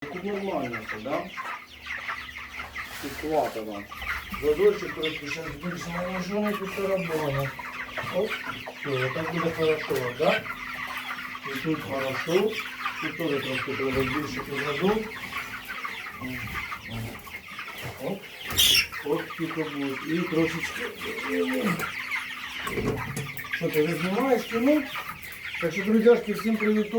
Тут нормально все, да? Суховато вам. Задольчик трошки але що не тут. Оп, все, так буде хорошо, да? І тут хорошо. Тут теж трошки треба збільшити задум. Оп, оп, тільки буде. І трошечки. Що ти, ви знімаєш? Так що, друзяшки, всім привіт.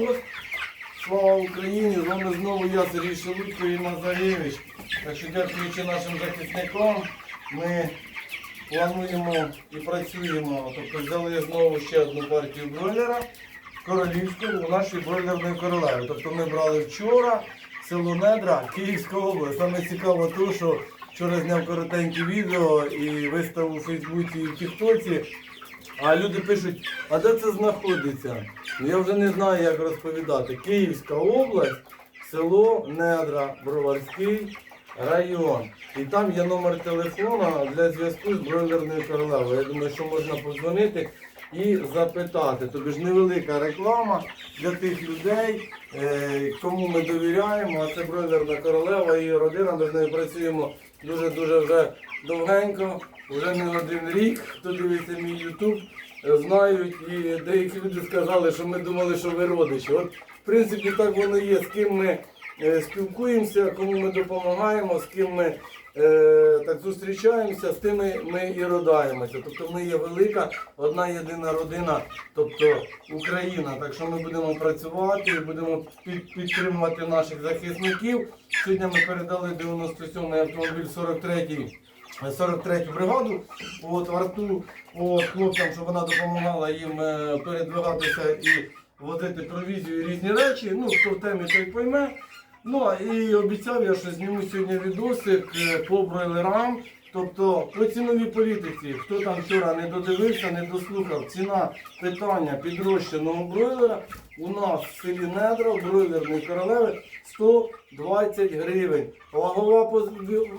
Слава Україні! З вами знову я, Сергій Шелудько і Назаревич. Так що дякуючи нашим захисникам, ми плануємо і працюємо. Тобто взяли знову ще одну партію бройлера королівську у нашій бройлерної королеві. Тобто ми брали вчора село Недра, Київська область. Саме цікаво те, що вчора зняв коротеньке відео і виставив у Фейсбуці і в Тіктоці. А люди пишуть, а де це знаходиться? Ну, Я вже не знаю, як розповідати. Київська область, село Недра, Броварський район. І там є номер телефона для зв'язку з бройлерною королевою. Я думаю, що можна подзвонити і запитати. Тобі ж невелика реклама для тих людей, е, кому ми довіряємо. А це бройлерна королева і її родина. Ми з нею працюємо дуже-дуже вже довгенько, вже не один рік. Хто дивиться мій Ютуб, знають. І деякі люди сказали, що ми думали, що ви родичі. От, в принципі, так воно є, з ким ми е, спілкуємося, кому ми допомагаємо, з ким ми е, так зустрічаємося, з тими ми і родаємося. Тобто ми є велика, одна єдина родина, тобто Україна. Так що ми будемо працювати будемо під, підтримувати наших захисників. Сьогодні ми передали 97-й автомобіль 43-й. 43-ю бригаду от, в арту от, хлопцям, щоб вона допомагала їм е, передвигатися і возити провізію і різні речі. Ну, хто в темі, той пойме. Ну і обіцяв я, що зніму сьогодні відосик е, по бройлерам. Тобто по ціновій політиці, хто там вчора не додивився, не дослухав, ціна питання підрощеного бройлера у нас в селі Недра, бройлерної королеви 120 гривень. Вагова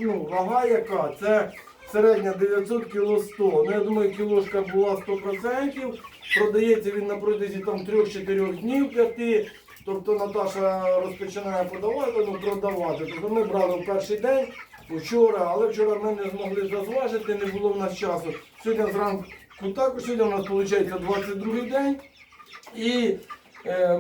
ну, вага яка? Це середня 900 кг 100. Ну я думаю, кілошка була 100%. Продається він на протязі там 3-4 днів 5. Тобто Наташа розпочинає подавати, ну продавати. Тобто ми брали в перший день, вчора, але вчора ми не змогли зазважити, не було в нас часу. Сьогодні зранку також, сьогодні у нас виходить 22 день. І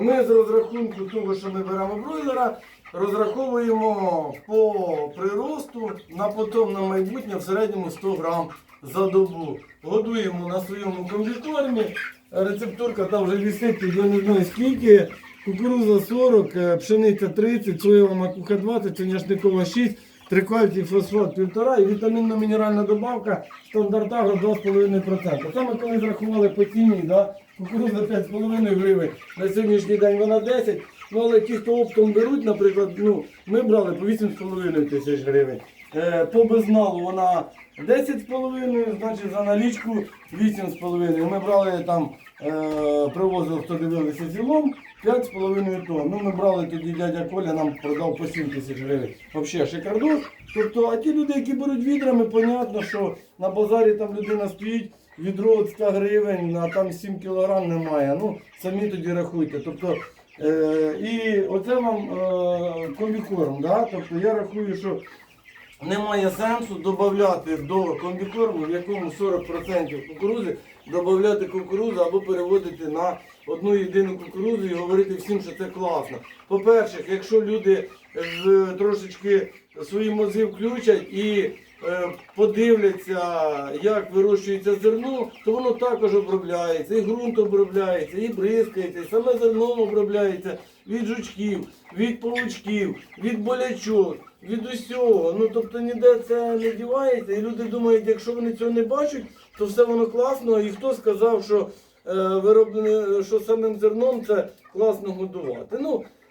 ми з розрахунку того, що ми беремо бройлера, розраховуємо по приросту на потом на майбутнє в середньому 100 грам за добу. Годуємо на своєму комбікормі. Рецептурка там вже висить, я не знаю скільки. Кукуруза 40, е, пшениця 30, соєва макуха 20, соняшникова 6, трикальцій фосфат 1,5 і вітамінно-мінеральна добавка стандарт агро 2,5%. Це ми коли зрахували по ціні, да? Кукуруза 5,5 гривень, на сьогоднішній день вона 10. Ну але ті, хто оптом беруть, наприклад, ну, ми брали по 8,5 тисяч гривень. Е, по безналу вона 10,5, значить за налічку 8,5. Ми брали там, е, привозили, хто дивилися зілом, 5,5 тонн. Ну, ми брали тоді дядя Коля нам продав по 7 тисяч гривень. Взагалі шикардос. Тобто, а ті люди, які беруть відрами, понятно, що на базарі там людина стоїть, відро от 100 гривень, а там 7 кілограм немає. Ну, самі тоді рахуйте. Тобто, е, і оце вам е, комікорм. Да? Тобто я рахую, що немає сенсу додати до комбікорму, в якому 40% кукурузи, додати кукурузу або переводити на одну єдину кукурузу і говорити всім, що це класно. По-перше, якщо люди е, трошечки свої мозги включать і подивляться, як вирощується зерно, то воно також обробляється, і ґрунт обробляється, і бризкається, і саме зерно обробляється від жучків, від павучків, від болячок, від усього. Ну тобто ніде це не дівається. І люди думають, якщо вони цього не бачать, то все воно класно. І хто сказав, що е, вироблене, що самим зерном це класно годувати. Ну, е,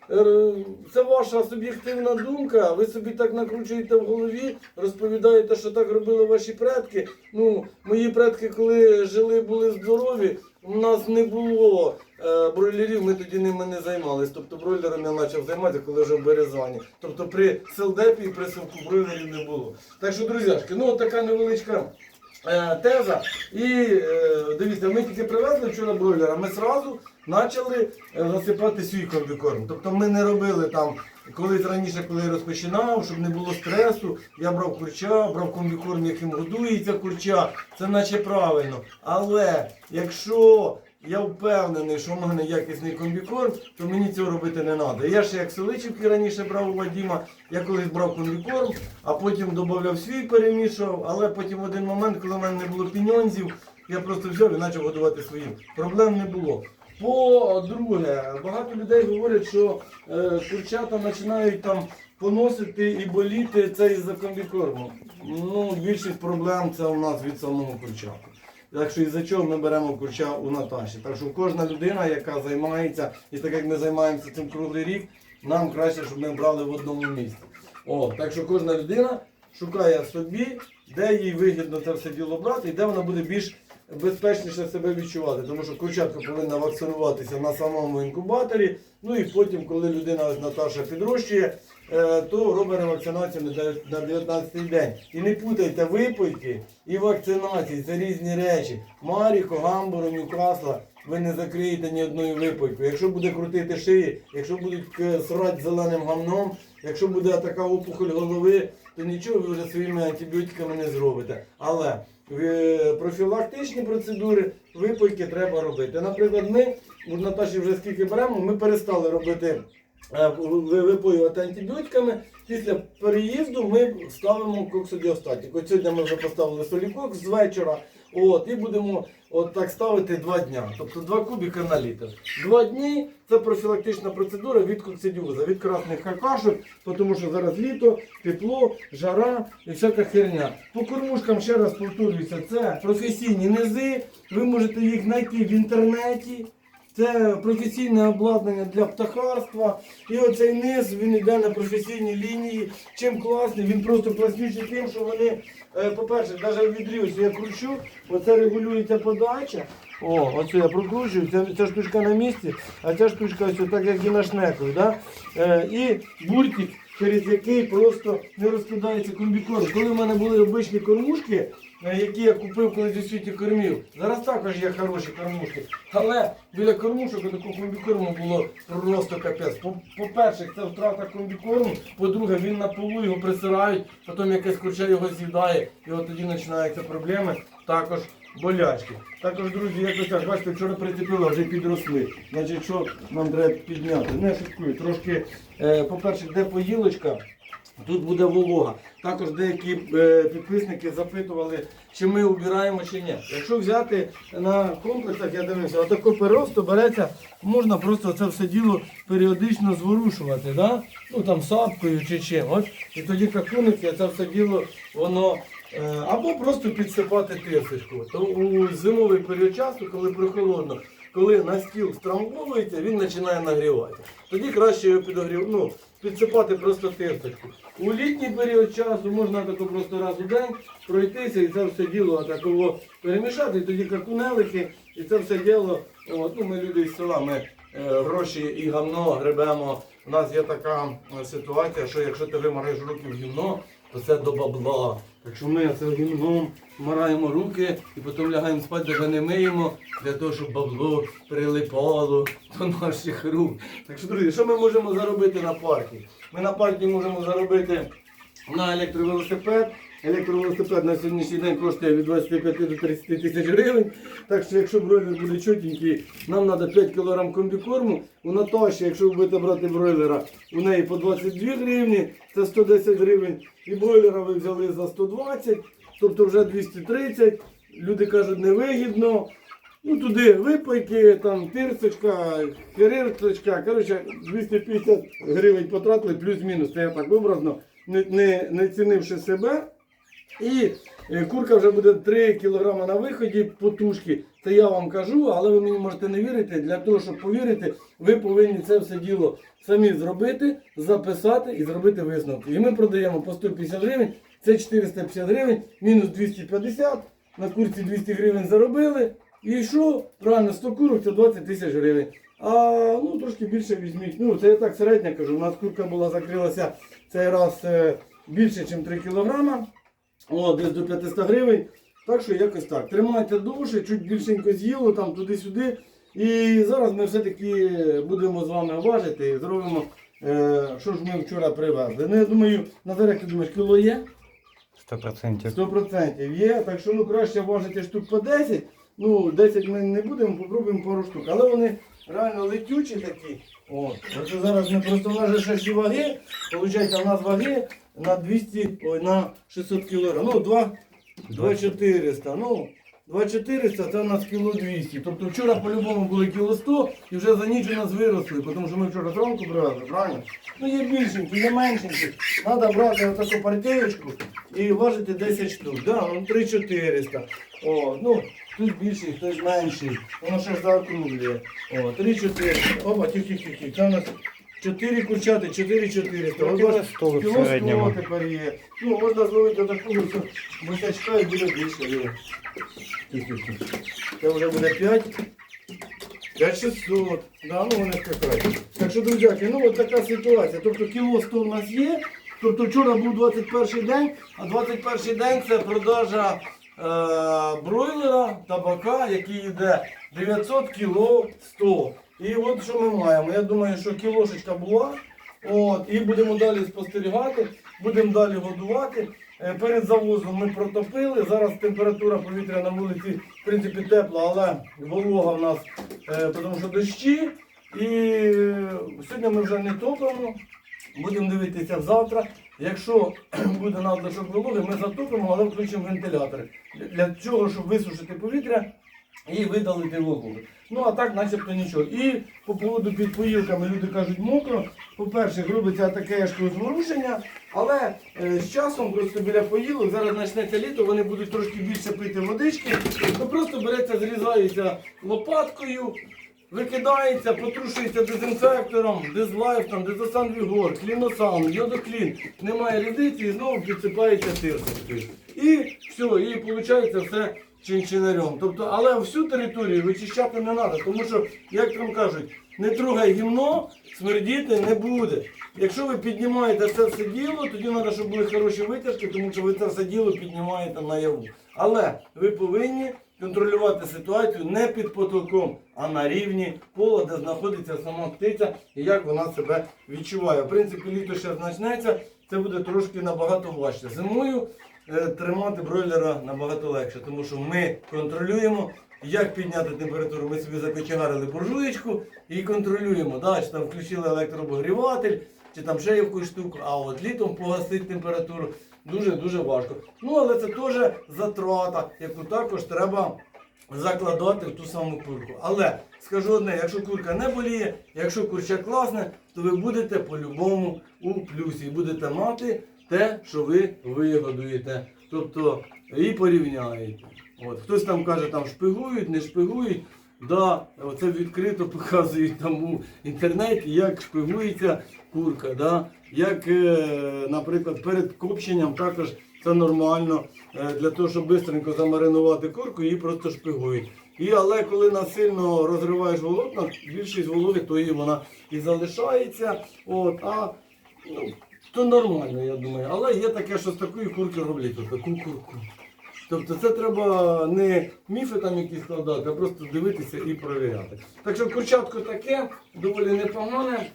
це ваша суб'єктивна думка. Ви собі так накручуєте в голові, розповідаєте, що так робили ваші предки. Ну, мої предки, коли жили, були здорові, у нас не було е, бройлерів, ми тоді ними не займалися. Тобто бройлером я почав займатися, коли вже в Березані. Тобто при селдепі і при силку бройлерів не було. Так що, друзяшки, ну от така невеличка. Е, Теза. І е, дивіться, ми тільки привезли вчора бройлера, ми одразу почали е, засипати свій комбікорм. Тобто ми не робили там колись раніше, коли я розпочинав, щоб не було стресу, я брав курча, брав комбікорм, яким годується курча, це наче правильно. Але якщо я впевнений, що в мене якісний комбікорм, то мені цього робити не треба. Я ще як селичівки раніше брав у Вадіма, я колись брав комбікорм, а потім додавав свій перемішував, але потім в один момент, коли в мене не було піньонзів, я просто взяв і почав годувати своїм. Проблем не було. По-друге, багато людей говорять, що е, курчата починають там поносити і боліти це із-за комбікорму. Ну, більшість проблем це у нас від самого курчата. Так що із-за чого ми беремо курча у Наташі. Так що кожна людина, яка займається, і так як ми займаємося цим круглий рік, нам краще, щоб ми брали в одному місці. О, так що кожна людина шукає собі, де їй вигідно це все діло брати і де вона буде більш безпечніше себе відчувати. Тому що курчатка повинна вакцинуватися на самому інкубаторі. Ну і потім, коли людина ось Наташа підрощує, е, то робить ревакцинацію на дев'ят- на 19 день. І не путайте випойки і вакцинації, це різні речі. Маріко, гамбуру, Ньюкасла. Ви не закриєте ні одною випойкою. Якщо буде крутити шиї, якщо будуть е, срати зеленим гамном, якщо буде така опухоль голови, то нічого ви вже своїми антибіотиками не зробите. Але профілактичні процедури, випойки треба робити. Наприклад, ми у Наташі вже скільки беремо, ми перестали робити е, випоювати антибіотиками. Після переїзду ми ставимо коксодіостатик. От сьогодні ми вже поставили солікокс з вечора. От, і будемо от так ставити два дня. Тобто два кубіка на літр. Два дні це профілактична процедура від коксидіоза, від красних какашок, тому що зараз літо, тепло, жара і всяка херня. По кормушкам ще раз повторююся, це професійні низи. Ви можете їх знайти в інтернеті. Це професійне обладнання для птахарства. І оцей низ він йде на професійній лінії. Чим класний, він просто класніший тим, що вони, е, по-перше, навіть відрівся, я кручу, оце регулюється подача. О, оце я прокручую, ця, ця штучка на місці, а ця штучка ось так, як і на шнекові. Да? Е, і буртик, через який просто не розкидається комбікорм. Коли в мене були обичні кормушки, які я купив колись у світі кормів, зараз також є хороші кормушки. Але біля кормушок такого комбікорму було просто капець. По- По-перше, це втрата комбікорму, по-друге, він на полу його присирають, потім якесь курча його з'їдає, і от тоді починаються проблеми. Також болячки. Також, друзі, якось так, бачите, вчора прицепили, вже підросли. Значить, що нам треба підняти? Не шуткую, трошки, е, по-перше, де поїлочка, тут буде волога. Також деякі е, підписники запитували, чи ми убираємо чи ні. Якщо взяти на комплексах, я дивився, отако перосто береться, можна просто це все діло періодично зворушувати, да? ну там сапкою чи чим. От, і тоді какуники, це все діло, воно Е, Або просто підсипати тирсочку. То у зимовий період часу, коли прохолодно, коли на стіл страмбовується, він починає нагрівати. Тоді краще його підогрів, ну, підсипати просто тисточку. У літній період часу можна тако просто раз у день пройтися і це все діло таково перемішати, і тоді какунелики, і це все діло. От, ну, ми люди із села, ми е, гроші і гамно гребемо. У нас є така е, ситуація, що якщо ти вимараєш руки в гімно, то це до бабла. Так що ми це гімном мараємо руки і потім лягаємо спати, даже не миємо, для того, щоб бабло прилипало до наших рук. Так що, друзі, що ми можемо заробити на парті? Ми на парті можемо заробити на електровелосипед. Електровелосипед на сьогоднішній день коштує від 25 до 30 тисяч гривень. Так що якщо бройлер буде чотенький, нам треба 5 кг комбікорму. У Наташі, якщо ви будете брати бройлера, у неї по 22 гривні, це 110 гривень. І бройлера ви взяли за 120, тобто вже 230. Люди кажуть, невигідно. Ну туди випайки, там тирсочка, херирсочка, коротше, 250 гривень потратили, плюс-мінус. Це я так образно, не, не, не цінивши себе. І е, курка вже буде 3 кг на виході потужки. Це я вам кажу, але ви мені можете не вірити. Для того, щоб повірити, ви повинні це все діло самі зробити, записати і зробити висновки. І ми продаємо по 150 гривень, це 450 гривень, мінус 250. На курці 200 гривень заробили. І що? Правильно, 100 курок це 20 тисяч гривень. А ну трошки більше візьміть. Ну, це я так середня кажу. У нас курка була закрилася цей раз е, більше, ніж 3 кілограма. О, десь до 500 гривень. Так що якось так. Тримайте довше, чуть більшенько з'їло там туди-сюди. І зараз ми все-таки будемо з вами важити і зробимо Е, що ж ми вчора привезли? Ну, я думаю, Назар, як ти думаєш, кіло є? 100%. 100% є, так що ну краще важити штук по 10. Ну, 10 ми не будемо, попробуємо пару штук. Але вони реально летючі такі. От. Зараз ми просто важимо ще всі ваги. Получається, у нас ваги на 200, ой, на 600 кг. Ну, 2, 2400. Ну, 2400 це у нас кіло 200. Тобто вчора по-любому були кіло 100 і вже за ніч у нас виросли, тому що ми вчора зранку привезли, правильно? Ну є більшенькі, є меншенькі. Треба брати отаку партієчку і важити 10 штук. Да, ну 3400. О, ну, тут більший, хтось менший. Воно ще ж заокруглює. О, 3400. Опа, тих-тих-тих. Це у нас 4 курчати, 4400. Ну, От кіло бач, 100 в Кіло 100 середньому. тепер є. Ну, можна зловити такого босячка і буде більше. Це вже буде 5. 5600. Да, ну вони скакають. Так що, друзяки, ну от така ситуація. Тобто кіло 100 у нас є. Тобто вчора був 21 день, а 21 день це продажа е, бройлера, табака, який йде 900 кіло 100. І от що ми маємо. Я думаю, що кілошечка була. От, і будемо далі спостерігати, будемо далі годувати. Е, Перед завозом ми протопили. Зараз температура повітря на вулиці в принципі тепла, але волога в нас, е, тому що дощі. І е, сьогодні ми вже не топимо. Будемо дивитися завтра. Якщо буде надлишок вологи, ми затопимо, але включимо вентилятори. Для чого, щоб висушити повітря і видалити вологу. Ну а так, начебто нічого. І по поводу під поїлками люди кажуть мокро. По-перше, робиться таке зворушення, але е, з часом просто біля поїлок, зараз почнеться літо, вони будуть трошки більше пити водички, то просто береться, зрізається лопаткою, викидається, потрушується дезінфектором, дезлайф, там, дезосан Вігор, кліносан, йодоклін. Немає різниці і знову підсипається тирсочкою. І все, і виходить все чинчинарем. Тобто, але всю територію вичищати не треба, тому що, як там кажуть, не трогай гімно, смердіти не буде. Якщо ви піднімаєте це все діло, тоді треба, щоб були хороші витяжки, тому що ви це все діло піднімаєте наяву. Але ви повинні контролювати ситуацію не під потолком, а на рівні пола, де знаходиться сама птиця і як вона себе відчуває. В принципі, літо ще почнеться, це буде трошки набагато важче. Зимою тримати бройлера набагато легше, тому що ми контролюємо, як підняти температуру. Ми собі закочегарили буржуєчку і контролюємо. Да, чи там включили електрообогріватель, чи там ще якусь штуку, а от літом погасити температуру дуже-дуже важко. Ну, але це теж затрата, яку також треба закладати в ту саму курку. Але скажу одне, якщо курка не боліє, якщо курча класне, то ви будете по-любому у плюсі і будете мати те, що ви вигодуєте. Тобто і порівняєте. От, хтось там каже, там шпигують, не шпигують. Да, це відкрито показують там у інтернеті, як шпигується курка. Да? Як, е, наприклад, перед копченням також це нормально. Е, для того, щоб швидко замаринувати курку, її просто шпигують. І, але коли насильно розриваєш волокна, більшість вологи, то і вона і залишається. От, а ну, то нормально, я думаю. Але є таке, що з такої курки роблять таку курку. Тобто це треба не міфи там якісь складати, а просто дивитися і перевіряти. Так що курчатко таке, доволі непогане.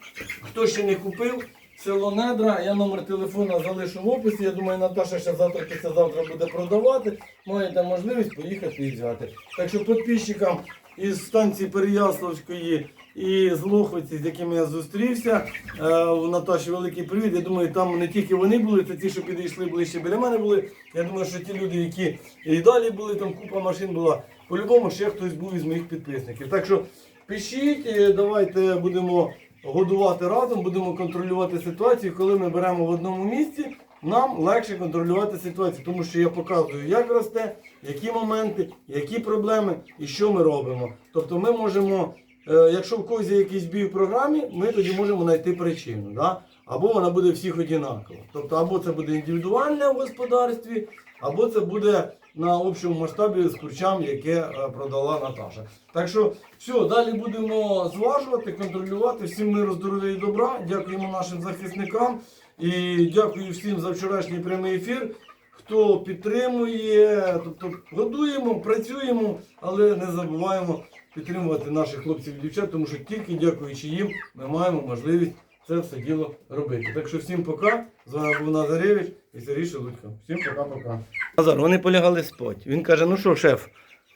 Хто ще не купив, село Недра, я номер телефона залишу в описі. Я думаю, Наташа ще завтра післязавтра буде продавати. Маєте можливість поїхати і взяти. Так що підписчикам із станції Переяславської і з Лохвиці, з якими я зустрівся. Е, у Наташі великий привіт. Я думаю, там не тільки вони були, це ті, що підійшли ближче біля мене були. Я думаю, що ті люди, які і далі були, там купа машин була. По-любому ще хтось був із моїх підписників. Так що пишіть, е, давайте будемо годувати разом, будемо контролювати ситуацію. Коли ми беремо в одному місці, нам легше контролювати ситуацію, тому що я показую, як росте, які моменти, які проблеми і що ми робимо. Тобто ми можемо, якщо в когось є якийсь бій в програмі, ми тоді можемо знайти причину. Да? Або вона буде всіх одинакова. Тобто, або це буде індивідуальне в господарстві, або це буде на общому масштабі з курчам, яке е, продала Наташа. Так що все, далі будемо зважувати, контролювати. Всім миру, здоров'я і добра. Дякуємо нашим захисникам і дякую всім за вчорашній прямий ефір. Хто підтримує, тобто годуємо, працюємо, але не забуваємо підтримувати наших хлопців і дівчат, тому що тільки дякуючи їм ми маємо можливість це все діло робити. Так що всім пока. З вами був Назаревич і Сергій Шелудько. Всім пока-пока. Назар, вони полягали спать. Він каже, ну що, шеф?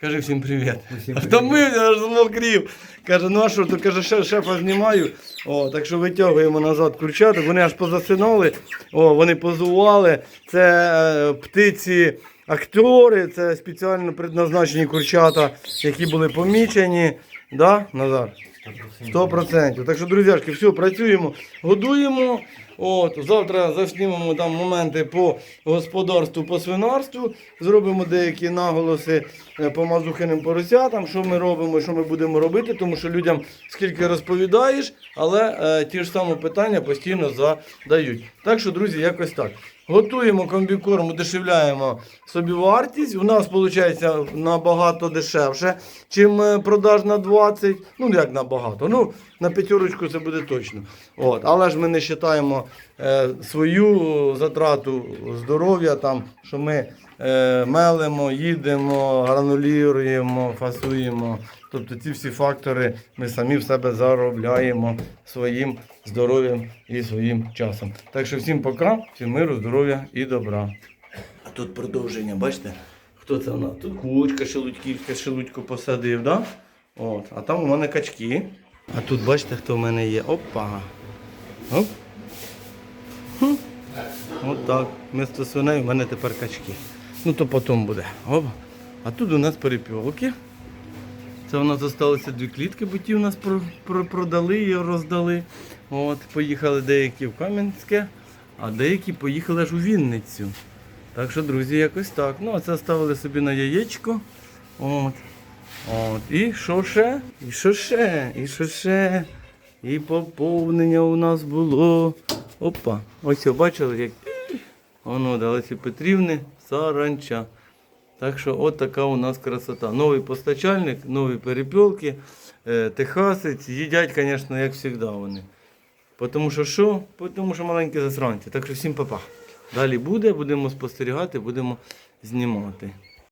Каже всім привіт. Втомився, аж змокрів. Каже, ну а що, то каже, шеф, шефа знімаю. О, так що витягуємо назад курчаток. Вони аж позасинали, о, вони позували. Це е, птиці. Актори, це спеціально предназначені курчата, які були помічені. Да, Назар? 100%. Так що, друзяшки, все, працюємо, годуємо. От, завтра заснімемо там моменти по господарству, по свинарству. Зробимо деякі наголоси е, по мазухиним поросятам, що ми робимо, що ми будемо робити, тому що людям скільки розповідаєш, але е, ті ж самі питання постійно задають. Так що, друзі, якось так. Готуємо комбікорм, удешевляємо собі вартість. У нас виходить набагато дешевше, чим е, продаж на 20. Ну, як набагато. Ну, на п'ятерочку це буде точно. От. Але ж ми не вважаємо е, свою затрату здоров'я, там, що ми е, мелимо, їдемо, гранулюємо, фасуємо. Тобто ці всі фактори ми самі в себе заробляємо своїм здоров'ям і своїм часом. Так що всім пока, всім миру, здоров'я і добра. А тут продовження, бачите? Хто це нас? Тут кучка шелудьківська, шелудьку посадив, да? От. А там у мене качки. А тут бачите, хто в мене є. Опа. Оп. Хм. От так. Вместо свиней у мене тепер качки. Ну то потім буде. Оп. А тут у нас перепілки. Це у нас залишилося дві клітки, бо ті у нас про, про, продали і роздали. От, поїхали деякі в Кам'янське, а деякі поїхали аж у Вінницю. Так що, друзі, якось так. Ну, а це ставили собі на яєчко. От. От. І що ще? І що ще? І що ще? І поповнення у нас було. Опа. Ось ви бачили, як воно Олесі Петрівни, саранча. Так що от така у нас красота. Новий постачальник, нові перепілки, е, техасець. Їдять, звісно, як завжди вони. Тому що що? Тому що маленькі засранці. Так що всім папа. Далі буде, будемо спостерігати, будемо знімати.